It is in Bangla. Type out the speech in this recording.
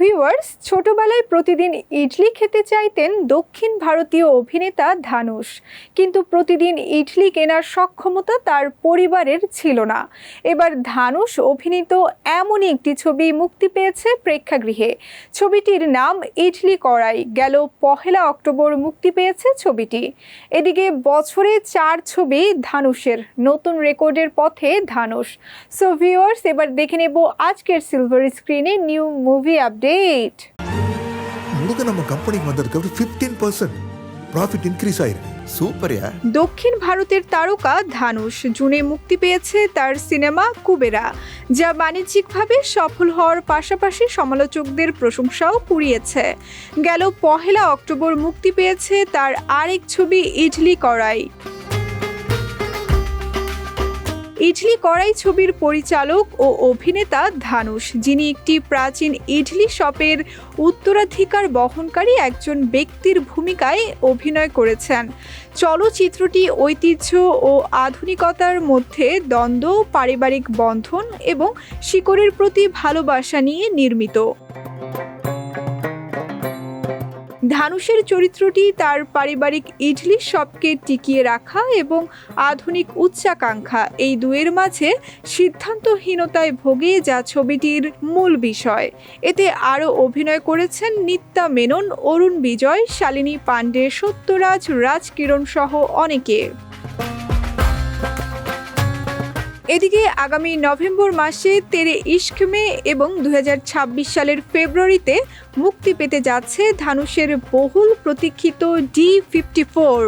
ভিউয়ার্স ছোটবেলায় প্রতিদিন ইডলি খেতে চাইতেন দক্ষিণ ভারতীয় অভিনেতা ধানুষ কিন্তু প্রতিদিন ইডলি কেনার সক্ষমতা তার পরিবারের ছিল না। এবার ধানুষ অভিনীত এমনই একটি ছবি মুক্তি পেয়েছে প্রেক্ষাগৃহে। ছবিটির নাম ইডলি কড়াই। গেল পহেলা অক্টোবর মুক্তি পেয়েছে ছবিটি। এদিকে বছরে চার ছবি ধানুষের নতুন রেকর্ডের পথে ধানুষ সো ভিউয়ার্স এবার দেখে নেব আজকের সিলভার স্ক্রিনে নিউ মুভি আপডেট முழுக்க நம்ம கம்பெனிக்கு வந்ததுக்கு அப்புறம் ஃபிஃப்டீன் பர்சன்ட் ப்ராஃபிட் இன்க்ரீஸ் ஆயிருக்கு சூப்பர்யா দক্ষিণ ভারতের তারকা ধানুষ জুনে মুক্তি পেয়েছে তার সিনেমা কুবেরা যা বাণিজ্যিকভাবে সফল হওয়ার পাশাপাশি সমালোচকদের প্রশংসাও কুড়িয়েছে গেল পহেলা অক্টোবর মুক্তি পেয়েছে তার আরেক ছবি ইডলি কড়াই ইডলি কড়াই ছবির পরিচালক ও অভিনেতা ধানুষ যিনি একটি প্রাচীন ইডলি শপের উত্তরাধিকার বহনকারী একজন ব্যক্তির ভূমিকায় অভিনয় করেছেন। চলচ্চিত্রটি ঐতিহ্য ও আধুনিকতার মধ্যে দ্বন্দ্ব, পারিবারিক বন্ধন এবং শিকড়ের প্রতি ভালোবাসা নিয়ে নির্মিত। ধানুষের চরিত্রটি তার পারিবারিক ইডলি শপকে টিকিয়ে রাখা এবং আধুনিক উচ্চাকাঙ্ক্ষা। এই দুয়ের মাঝে সিদ্ধান্তহীনতায় ভোগে যা ছবিটির মূল বিষয়। এতে আরও অভিনয় করেছেন নিত্যা মেনন, অরুণ বিজয়, শালিনী পাণ্ডে, সত্যরাজ, রাজকিরণ সহ অনেকে। এদিকে আগামী নভেম্বর মাসে তেরে ইস্ক মে এবং দু হাজার ছাব্বিশ সালের ফেব্রুয়ারিতে মুক্তি পেতে যাচ্ছে ধানুষের বহুল প্রতীক্ষিত ডি ফিফটি ফোর